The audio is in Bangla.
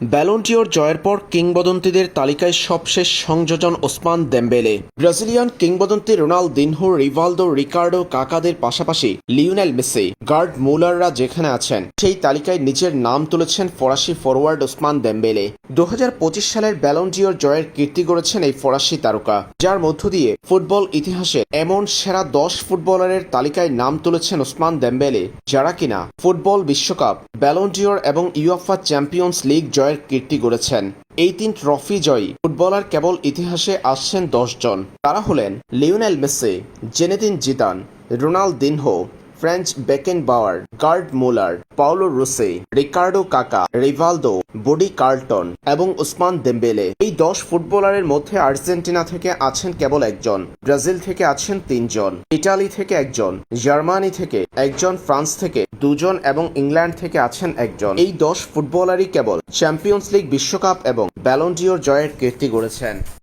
ব্যালন্টিওর জয়ের পর কিংবদন্তিদের তালিকায় সবশেষ সংযোজন ওসমান দেম্বেলে। ব্রাজিলিয়ান কিংবদন্তি রোনালদিনহো, রিভালদো, রিকার্ডো কাকাদের পাশাপাশি লিওনেল মেসি, গার্ড মুলাররা যেখানে আছেন, সেই তালিকায় নিজের নাম তুলেছেন ফরাসি ফরওয়ার্ড ওসমান দেম্বেলে। দু হাজার পঁচিশ সালের ব্যালন্টিওর জয়ের কীর্তি গড়েছেন এই ফরাসি তারকা, যার মধ্য দিয়ে ফুটবল ইতিহাসে এমন সেরা দশ ফুটবলারের তালিকায় নাম তুলেছেন ওসমান দেম্বেলে, যারা কিনা ফুটবল বিশ্বকাপ ব্যালন্টিওর এবং ইউএফা চ্যাম্পিয়ন্স লিগ জয়ের কীর্তি গড়েছেন। এই তিন ট্রফি জয়ী। ফুটবলার কেবল ইতিহাসে আসছেন জন। তারা হলেন Lionel Messi, Zinedine Zidane, Ronaldinho, Franz Beckenbauer Gerd Muller, Paolo Rossi, Ricardo Kaka, Rivaldo, Bobby Charlton এবং উসমান দেম্বেলে। এই দশ ফুটবলারের মধ্যে আর্জেন্টিনা থেকে আছেন কেবল একজন, ব্রাজিল থেকে আছেন তিনজন, ইটালি থেকে একজন, জার্মানি থেকে একজন, ফ্রান্স থেকে দুজন এবং ইংল্যান্ড থেকে আছেন একজন। এই দশ ফুটবলারই কেবল চ্যাম্পিয়ন্স লিগ, বিশ্বকাপ এবং ব্যালন্ডিওর জয়ের কীর্তি গড়েছেন।